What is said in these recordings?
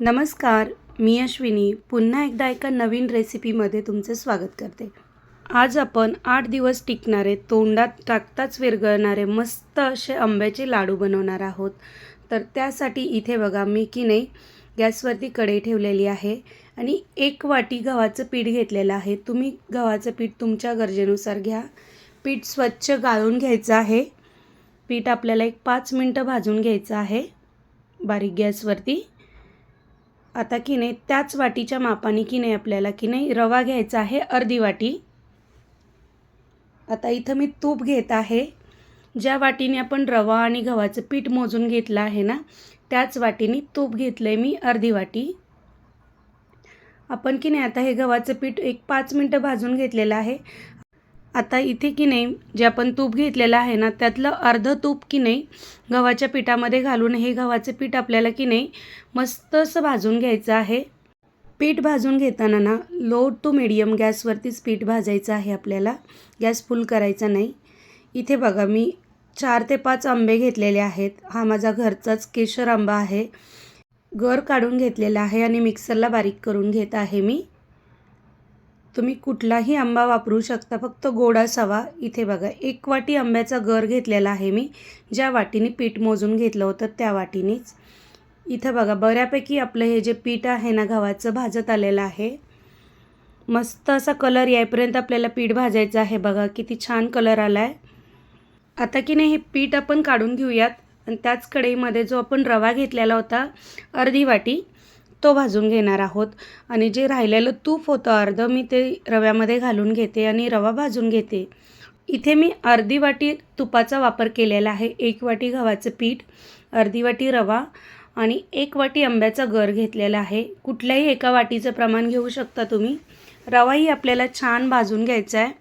नमस्कार मी अश्विनी. पुन्हा एकदा एका नवीन रेसिपीमध्ये तुमचे स्वागत करते. आज आपण आठ दिवस टिकणारे तोंडात टाकताच विरघळणारे मस्त असे आंब्याचे लाडू बनवणार आहोत. तर त्यासाठी इथे बघा मी की नाही गॅसवरती कढई ठेवलेली आहे आणि एक वाटी गव्हाचं पीठ घेतलेलं आहे. तुम्ही गव्हाचं पीठ तुमच्या गरजेनुसार घ्या. पीठ स्वच्छ गाळून घ्यायचं आहे. पीठ आपल्याला एक पाच मिनटं भाजून घ्यायचं आहे. बारीक गॅसवरती. आता की नाही त्याच वाटीच्या मापाने की नाही आपल्याला की नाही रवा घ्यायचा आहे अर्धी वाटी. आता इथं मी तूप घेत आहे. ज्या वाटीने आपण रवा आणि गव्हाचं पीठ मोजून घेतलं आहे ना त्याच वाटीने तूप घेतलं आहे मी अर्धी वाटी. आपण की नाही आता हे गव्हाचं पीठ एक पाच मिनटं भाजून घेतलेलं आहे. आता इथे की नाही जे आपण तूप घेतलेलं आहे ना त्यातलं अर्धं तूप की नाही गव्हाच्या पिठामध्ये घालून हे गव्हाचं पीठ आपल्याला की नाही मस्त असं भाजून घ्यायचं आहे. पीठ भाजून घेताना ना लो टू मिडियम गॅसवरतीच पीठ भाजायचं आहे आपल्याला. गॅस फुल करायचा नाही. इथे बघा मी चार ते पाच आंबे घेतलेले आहेत. हा माझा घरचाच केशर आंबा आहे. गर काढून घेतलेला आहे आणि मिक्सरला बारीक करून घेत आहे मी. तुम्ही कुठलाही आंबा वापरू शकता. फक्त गोड असावा इथे बघा एक वाटी आंब्याचा गर घेतलेला आहे मी. ज्या वाटीने पीठ मोजून घेतलं होतं त्या वाटीनेच. इथं बघा बऱ्यापैकी आपलं हे जे पीठ आहे ना गव्हाचं भाजत आलेलं आहे. मस्त असा कलर यायपर्यंत आपल्याला पीठ भाजायचं आहे. बघा किती छान कलर आला आहे आता की नाही हे पीठ आपण काढून घेऊयात. आणि त्याच कढईमध्ये जो आपण रवा घेतलेला होता अर्धी वाटी तो भाजून घेणार आहोत. आणि जे राहिलेलं तूप होतं अर्धं मी ते रव्यामध्ये घालून घेते आणि रवा भाजून घेते. इथे मी अर्धी वाटी तुपाचा वापर केलेला आहे. एक वाटी गव्हाचं पीठ अर्धी वाटी रवा आणि एक वाटी आंब्याचा गर घेतलेला आहे. कुठल्याही एका वाटीचं प्रमाण घेऊ शकता तुम्ही. रवाही आपल्याला छान भाजून घ्यायचा आहे.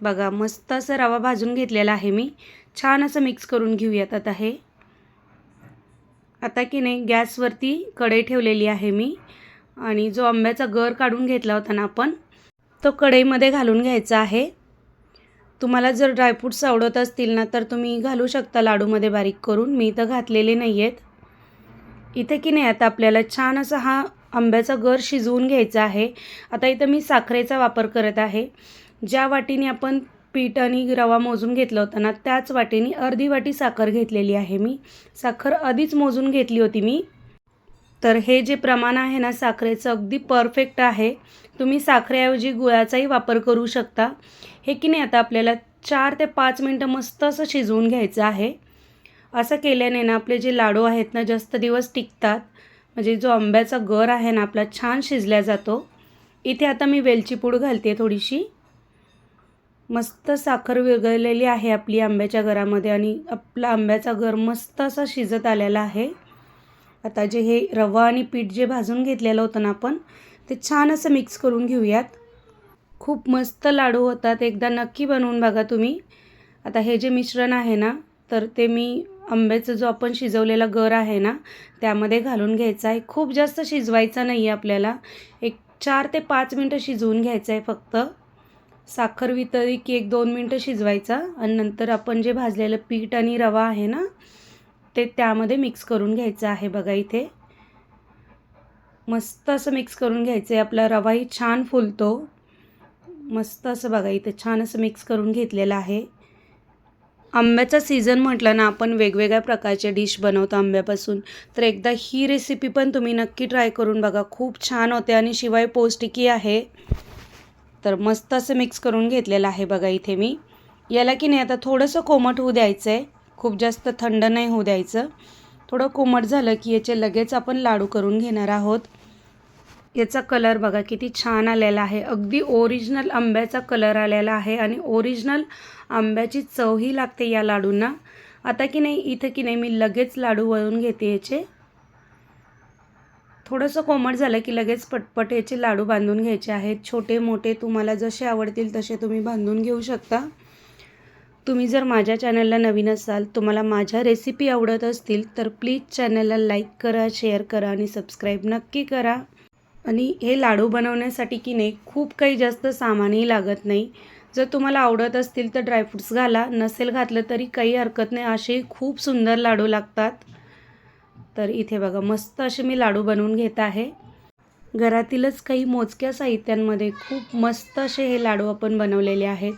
बघा मस्त असं रवा भाजून घेतलेला आहे मी. छान असं मिक्स करून घेऊयात आता हे. आता की नाही गॅसवरती कढई ठेवलेली आहे मी आणि जो आंब्याचा गर काढून घेतला होता ना आपण तो कढईमध्ये घालून घ्यायचा आहे. तुम्हाला जर ड्रायफ्रूट्स आवडत असतील ना तर तुम्ही घालू शकता लाडूमध्ये बारीक करून. मी इथं घातलेले नाही आहेत इथे की नाही आता आपल्याला छान असा हा आंब्याचा गर शिजवून घ्यायचा आहे. आता इथं मी साखरेचा वापर करत आहे. ज्या वाटीने आपण पीठ आणि रवा मोजून घेतला होता ना त्याच वाटेने अर्धी वाटी साखर घेतलेली आहे मी. साखर आधीच मोजून घेतली होती मी. तर हे जे प्रमाण आहे ना साखरेचं अगदी परफेक्ट आहे. तुम्ही साखरेऐवजी गुळाचाही वापर करू शकता. हे की नाही आता आपल्याला चार ते पाच मिनटं मस्त असं शिजवून घ्यायचं आहे. असं केल्याने ना आपले जे लाडू आहेत ना जास्त दिवस टिकतात. म्हणजे जो आंब्याचा गर आहे ना आपला छान शिजल्या जातो. इथे आता मी वेलची पूड घालते थोडीशी. मस्त साखर विरघळलेली आहे आपली आंब्याच्या घरामध्ये आणि आपला आंब्याचा घर मस्त असा शिजत आलेला आहे. आता जे हे रवा आणि पीठ जे भाजून घेतलेलं होतं ना आपण ते छान असं मिक्स करून घेऊयात. खूप मस्त लाडू होतात. एकदा नक्की बनवून बघा तुम्ही. आता हे जे मिश्रण आहे ना तर ते मी आंब्याचं जो आपण शिजवलेला गर आहे ना त्यामध्ये घालून घ्यायचा आहे. खूप जास्त शिजवायचा नाही आहे आपल्याला. एक चार ते पाच मिनटं शिजवून घ्यायचं आहे फक्त. साखर वितळी की एक दोन मिनटं शिजवायचा आणि नंतर आपण जे भाजलेलं पीठ आणि रवा आहे ना ते त्यामध्ये मिक्स करून घ्यायचं आहे बघा इथे. मस्त असं मिक्स करून घ्यायचं आहे. आपला रवाही छान फुलतो. मस्त असं बघा इथे छान असं मिक्स करून घेतलेलं आहे. आंब्याचा सीझन म्हटलं ना आपण वेगवेगळ्या प्रकारचे डिश बनवतो आंब्यापासून. तर एकदा ही रेसिपी पण तुम्ही नक्की ट्राय करून बघा. खूप छान होते आणि शिवाय पौष्टिकी आहे. तर मस्त असं मिक्स करून घेतलेलं आहे बघा इथे मी. याला की नाही आता थोडंसं कोमट होऊ द्यायचं आहे खूप जास्त थंड नाही होऊ द्यायचं. थोडं कोमट झालं की याचे लगेच आपण लाडू करून घेणार आहोत. याचा कलर बघा किती छान आलेला आहे. अगदी ओरिजिनल आंब्याचा कलर आलेला आहे आणि ओरिजिनल आंब्याची चवही लागते या लाडूंना. आता की नाही इथं की नाही मी लगेच लाडू वळून घेते याचे. थोडंसं कोमट झालं की लगेच पटपट याचे लाडू बांधून घ्यायचे आहेत. छोटे मोठे तुम्हाला जसे आवडतील तसे तुम्ही बांधून घेऊ शकता. तुम्ही जर माझ्या चॅनलला नवीन असाल तुम्हाला माझ्या रेसिपी आवडत असतील तर प्लीज चॅनलला लाईक करा शेअर करा आणि सबस्क्राईब नक्की करा. आणि हे लाडू बनवण्यासाठी की नाही खूप काही जास्त सामानही लागत नाही. जर तुम्हाला आवडत असतील तर ड्रायफ्रूट्स घाला नसेल घातलं तरी काही हरकत नाही. असे खूप सुंदर लाडू लागतात. तर इथे बघा मस्त असे मी लाडू बनवून घेत आहे. घरातीलच काही मोजक्या साहित्यांमध्ये खूप मस्त असे हे लाडू आपण बनवलेले आहेत.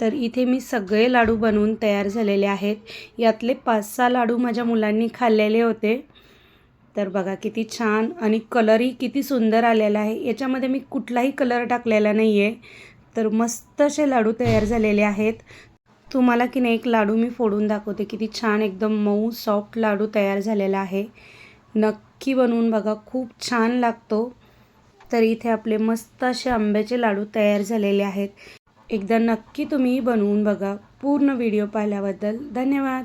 तर इथे मी सगळे लाडू बनवून तयार झालेले आहेत. यातले पाच सहा लाडू माझ्या मुलांनी खाल्लेले होते. तर बघा किती छान आणि कलरही किती सुंदर आलेला आहे. याच्यामध्ये मी कुठलाही कलर टाकलेला नाही आहे तर मस्त असे लाडू तयार झालेले आहेत. तुम्हाला की नाही एक लाडू मी फोडून दाखवते. किती छान एकदम मऊ सॉफ्ट लाडू तयार झालेला आहे. नक्की बनवून बघा. खूप छान लागतो. तर इथे आपले मस्त असे आंब्याचे लाडू तयार झालेले आहेत. एकदा नक्की तुम्ही बनवून बघा. पूर्ण व्हिडिओ पाहिल्याबद्दल धन्यवाद.